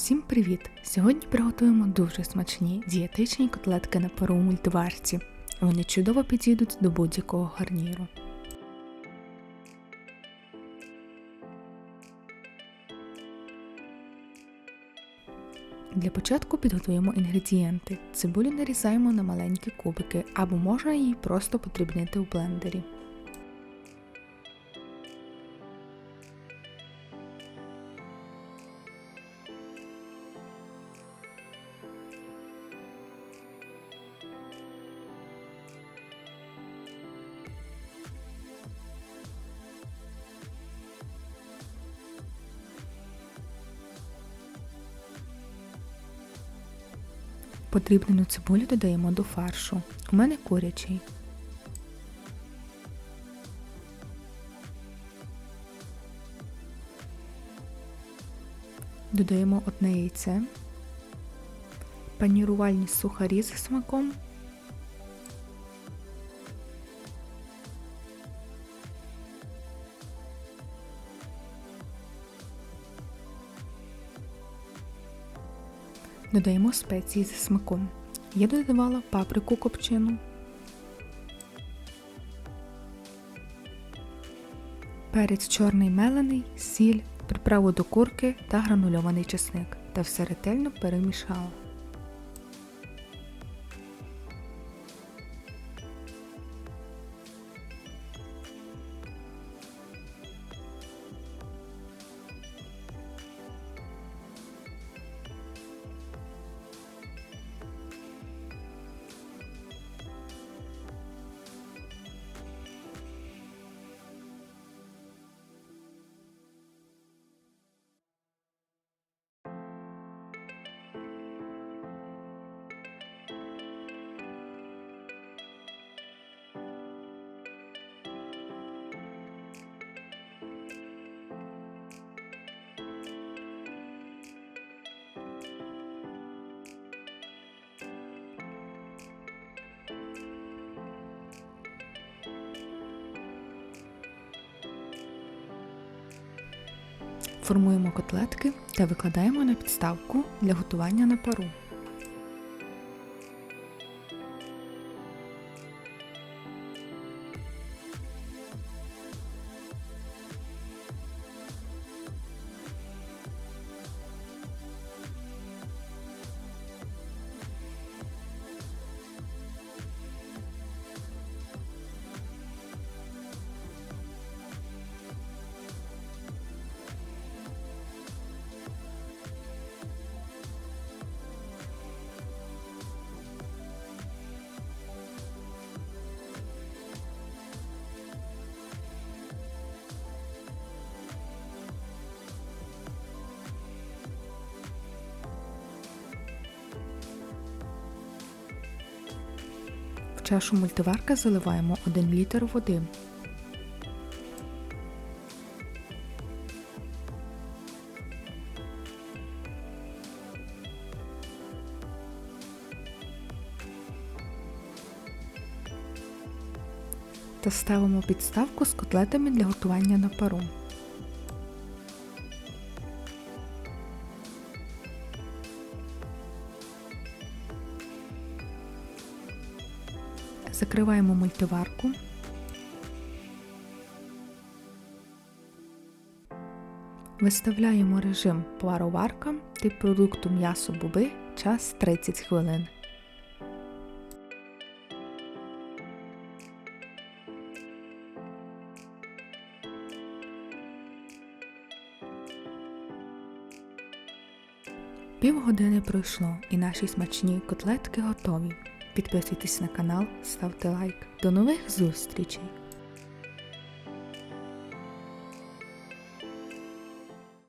Всім привіт! Сьогодні приготуємо дуже смачні дієтичні котлетки на пару у мультиварці. Вони чудово підійдуть до будь-якого гарніру. Для початку підготуємо інгредієнти. Цибулю нарізаємо на маленькі кубики або можна її просто подрібнити у блендері. Подрібнену цибулю додаємо до фаршу. У мене курячий. Додаємо одне яйце, панірувальні сухарі зі смаком, Додаємо спеції зі смаком. Я додавала паприку копчену, перець чорний мелений, сіль, приправу до курки та гранульований чесник та все ретельно перемішала. Формуємо котлетки та викладаємо на підставку для готування на пару. Чашу мультиварка заливаємо 1 літр води. Та ставимо підставку з котлетами для готування на пару. Закриваємо мультиварку. Виставляємо режим пароварка, тип продукту м'ясо буби, час 30 хвилин. Півгодини пройшло і наші смачні котлетки готові. Підписуйтесь на канал, ставте лайк. До нових зустрічей!